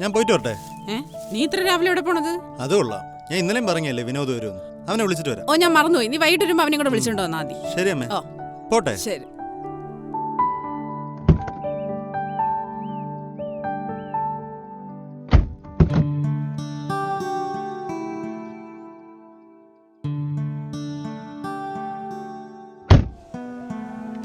ഞാൻ പോയിട്ട് വരട്ടെ ഏ? നീ ഇത്ര രാവിലെ എവിടെ പോണത്? അത് കൊള്ളാം. ഞാൻ ഇന്നലെയും പറഞ്ഞല്ലേ വിനോദ് വരുമെന്ന്? അവനെ വിളിച്ചിട്ട് വരാം. ഓ ഞാൻ മറന്നുപോയി. നീ വൈകിട്ട് വരുമ്പോ അവനെ കൂടെ വിളിച്ചോണ്ട് വന്നാ മതി. ശരി അമ്മേ. ഓ. പോട്ടെ. ശരി.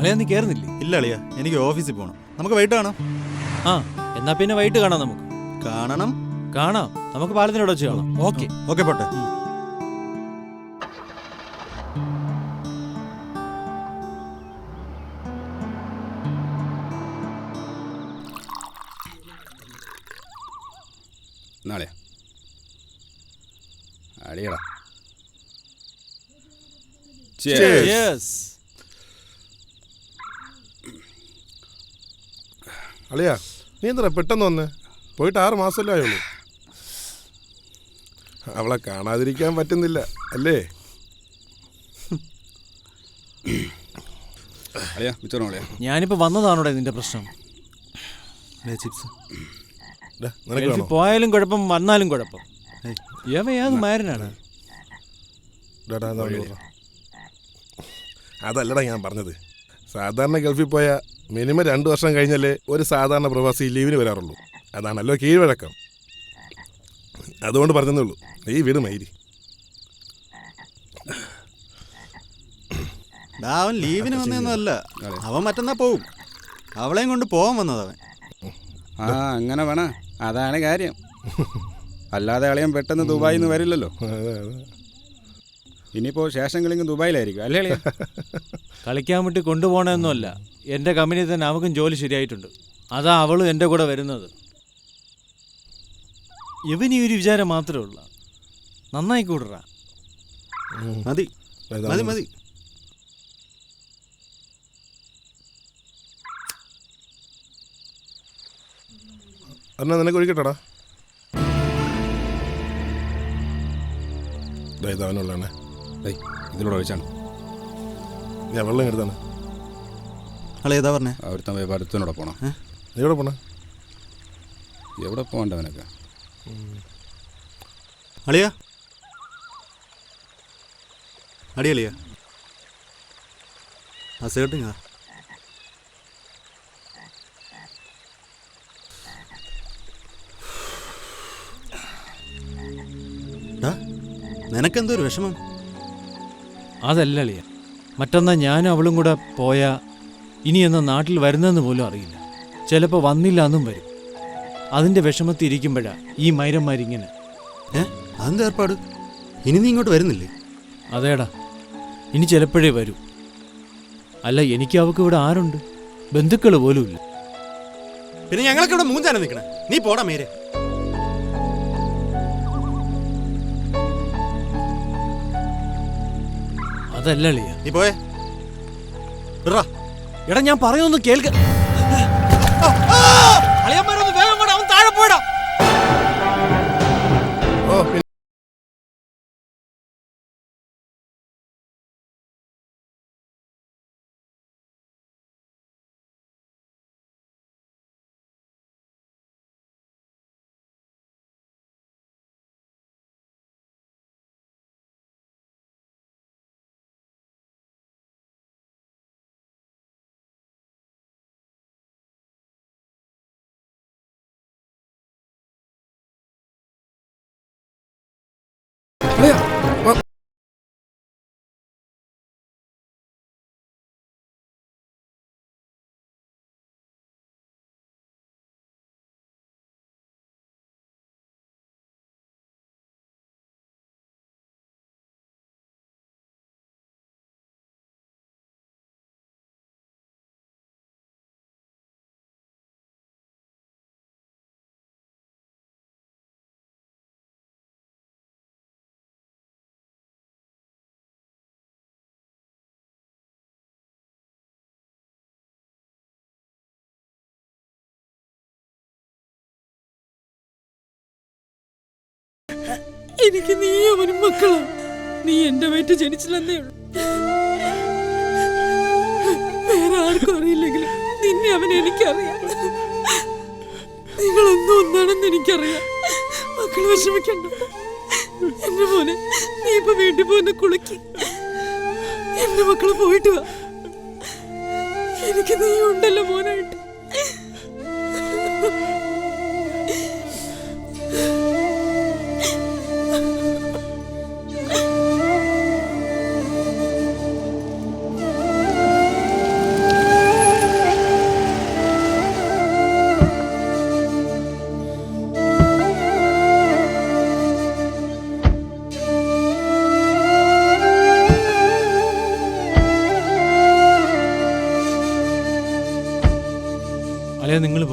അളിയാ നീ കേറുന്നില്ലേ? ഇല്ല അളിയ എനിക്ക് ഓഫീസിൽ പോകണം നമുക്ക് വൈകിട്ട് കാണാം. ആ എന്നാ പിന്നെ വൈകിട്ട് കാണാം നമുക്ക്. കാണണം? കാണാം. നമുക്ക് പാലത്തിനോട് വെച്ച് കാണാം. ഓക്കെ. ഓക്കെ പോട്ടെ. നാളെ അടിയടാ യെസ് അളിയാ നീ എന്താ പെട്ടെന്ന് വന്ന്? പോയിട്ട് ആറ് മാസമല്ലേ ആയുള്ളൂ. അവളെ കാണാതിരിക്കാൻ പറ്റുന്നില്ല അല്ലേ? അളിയാ വിച്ചോണം അളിയാ. ഞാനിപ്പോ വന്നതാണോടെ നിന്റെ പ്രശ്നം? ചിപ്സ്. ഗൾഫിൽ പോയാലും കുഴപ്പം വന്നാലും കുഴപ്പം. ഇവ ഏത് മാരനാണ്. അതല്ലടാ ഞാൻ പറഞ്ഞത്. സാധാരണ ഗൾഫിൽ പോയ മിനിമം രണ്ട് വർഷം കഴിഞ്ഞല്ലേ ഒരു സാധാരണ പ്രവാസി ലീവിന് വരാറുള്ളൂ. അതാണല്ലോ കീഴ്വഴക്കം. അതുകൊണ്ട് പറഞ്ഞതേ ഉള്ളൂ. നീ വീട് മൈരി. അവൻ ലീവിന് വന്നതൊന്നുമല്ല അവൻ മറ്റന്നാ പോവും. അവളെയും കൊണ്ട് പോവാൻ വന്നത് അവൻ. ആ അങ്ങനെ വേണ. അതാണ് കാര്യം. അല്ലാതെ അളിയൻ പെട്ടെന്ന് ദുബായിൽ നിന്ന് വരില്ലല്ലോ ഇനിയിപ്പോ. ഇനിയിപ്പോൾ ശേഷം കളിങ്ങ് ദുബായിലായിരിക്കും. അല്ലേ കളിക്കാൻ വേണ്ടി കൊണ്ടുപോകണമെന്നല്ല എന്റെ കമ്പനി തന്നെ അവക്കും ജോലി ശരിയായിട്ടുണ്ട്. അതാ അവളും എന്റെ കൂടെ വരുന്നത്. ഇവന് ഈ ഒരു വിചാരം മാത്രമേ ഉള്ളു. നന്നായി കൂടറാ. മതി. മതി മതി. എന്നാ നിനക്ക് ഒഴിക്കട്ടടാ. ഇതവനുള്ളതാണ് ഏയ് ഇതിലൂടെ ഒഴിച്ചാണ്. ഞാൻ വെള്ളം എടുത്താണ് അളെ ഏതാ പറഞ്ഞേ? അവിടുത്തെ വ്യാപാരത്തിനോടെ അടുത്തനോടെ പോണം. നീ എവിടെ പോണേ? എവിടെ പോകണ്ടവനൊക്കെ അളിയ? അടി അളിയ. ആ സേട്ടിങ്ങാ നിനക്കെന്തോ ഒരു വിഷമം? അതല്ല അളിയ. മറ്റന്നാ ഞാനും അവളും കൂടെ പോയാ ഇനി എന്നാ നാട്ടിൽ വരുന്നതെന്ന് പോലും അറിയില്ല. ചിലപ്പോൾ വന്നില്ല എന്നും വരും. അതിന്റെ വിഷമത്തിൽ ഇരിക്കുമ്പോഴാണ് ഈ മൈരന്മാരിങ്ങനെ. ഏ? അതെന്താ ഏർപ്പാട്? ഇനി നീ ഇങ്ങോട്ട് വരുന്നില്ലേ? അതേടാ. ഇനി ചിലപ്പോഴേ വരൂ. അല്ല എനിക്ക് അവൾക്ക് ഇവിടെ ആരുണ്ട്? ബന്ധുക്കൾ പോലും ഇല്ല. പിന്നെ ഞങ്ങളൊക്കെ ഇവിടെ മൂന്നാനം നിൽക്കണേ. നീ പോടാ മേരെ. അതല്ല അളിയ. നീ പോയേ. വിട്റാ. എടാ ഞാൻ പറയുന്നൊന്ന് കേൾക്ക. എനിക്ക് നീ അവനും മക്കളാ. നീ എന്റെ വയറ്റ് ജനിച്ചില്ലെന്നേ ഉള്ളൂ. വേറെ ആർക്കും അറിയില്ലെങ്കിലും നിന്നെ അവൻ എനിക്കറിയാം. നിങ്ങളൊന്നും ഒന്നാണെന്ന് എനിക്കറിയാം. മക്കൾ വിഷമിക്കണ്ട. എന്റെ മോനെ നീ ഇപ്പൊ വീട്ടിൽ പോന്ന് കുളിക്ക്. എന്റെ മക്കൾ പോയിട്ട് വാ. എനിക്ക് നീ ഉണ്ടല്ലോ മോനായിട്ട്.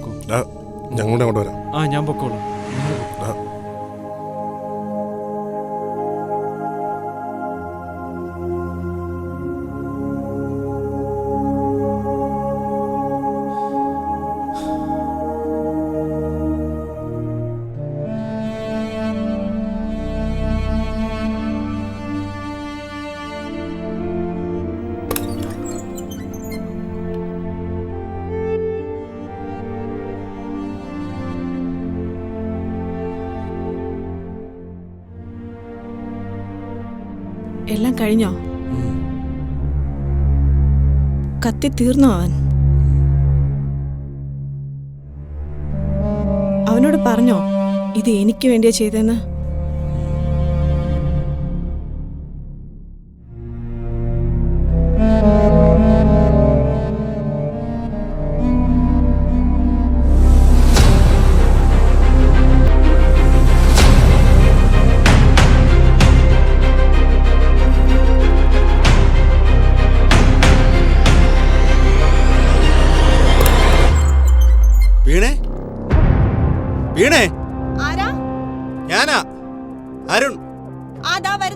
പൊക്കോ? ഞങ്ങളുടെ അങ്ങോട്ട് വരാം. ആ ഞാൻ പൊക്കോളാം. എല്ലാം കഴിഞ്ഞോ? കത്തി തീർന്നോ അവൻ? അവനോട് പറഞ്ഞോ ഇത് എനിക്ക് വേണ്ടിയാ ചെയ്തെന്ന്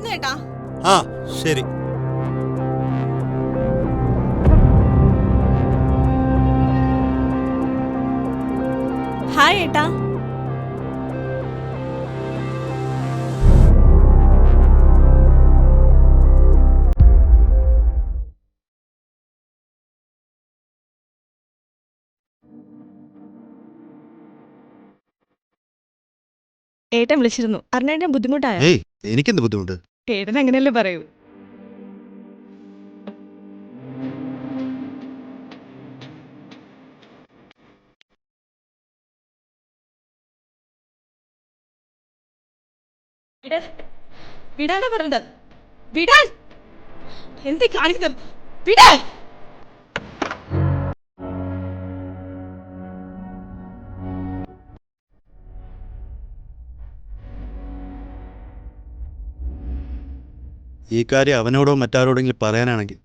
വരുന്നു കേട്ടാ. ആ ശരി. ഹായ് ഏട്ടാ. ഏട്ടൻ വിളിച്ചിരുന്നു. അറിഞ്ഞേട്ടൻ ബുദ്ധിമുട്ടായ? ഏയ് എനിക്കെന്ത് ബുദ്ധിമുട്ട്? ഏട്ടൻ അങ്ങനെയല്ലേ പറയൂ? വിടാനാ പറഞ്ഞത്. വിടാൻ എന്ത് കാണിക്കുന്നത്? വിടാൻ ഈ കാര്യം അവനോടോ മറ്റാരോടെങ്കിലും പറയാനാണെങ്കിൽ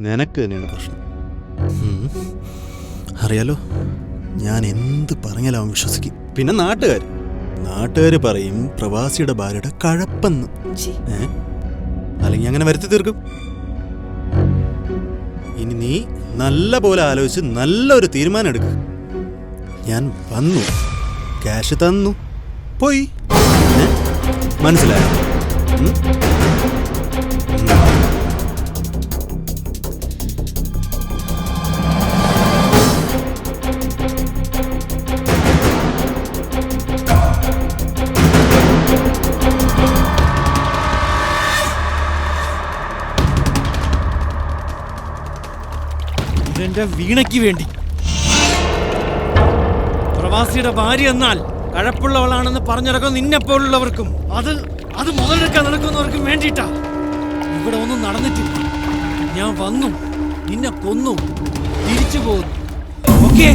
നിനക്ക് തന്നെയാണ് പ്രശ്നം. അറിയാലോ ഞാൻ എന്ത് പറഞ്ഞാലും അവൻ വിശ്വസിക്കും. പിന്നെ നാട്ടുകാർ നാട്ടുകാർ പറയും പ്രവാസിയുടെ ഭാര്യയുടെ കഴപ്പെന്ന്. അല്ലെങ്കിൽ അങ്ങനെ വരുത്തി തീർക്കും. ഇനി നീ നല്ല പോലെ ആലോചിച്ച് നല്ലൊരു തീരുമാനം എടുക്കുക ഞാൻ വന്നു. ക്യാഷ് തന്നു. പോയി? മനസ്സിലായോ? ഇതെന്റെ വീണയ്ക്ക് വേണ്ടി. പ്രവാസിയുടെ ഭാര്യ എന്നാൽ കഴപ്പുള്ളവളാണെന്ന് പറഞ്ഞിറക്കും നിന്നെ പോലുള്ളവർക്കും അത് അത് മുതലെടുക്കാൻ നടക്കുന്നവർക്കും വേണ്ടിയിട്ടാ. ഇവിടെ ഒന്നും നടന്നിട്ടില്ല. ഞാൻ വന്നു. നിന്നെ കൊന്നു. തിരിച്ചു പോകുന്നു ഓക്കേ.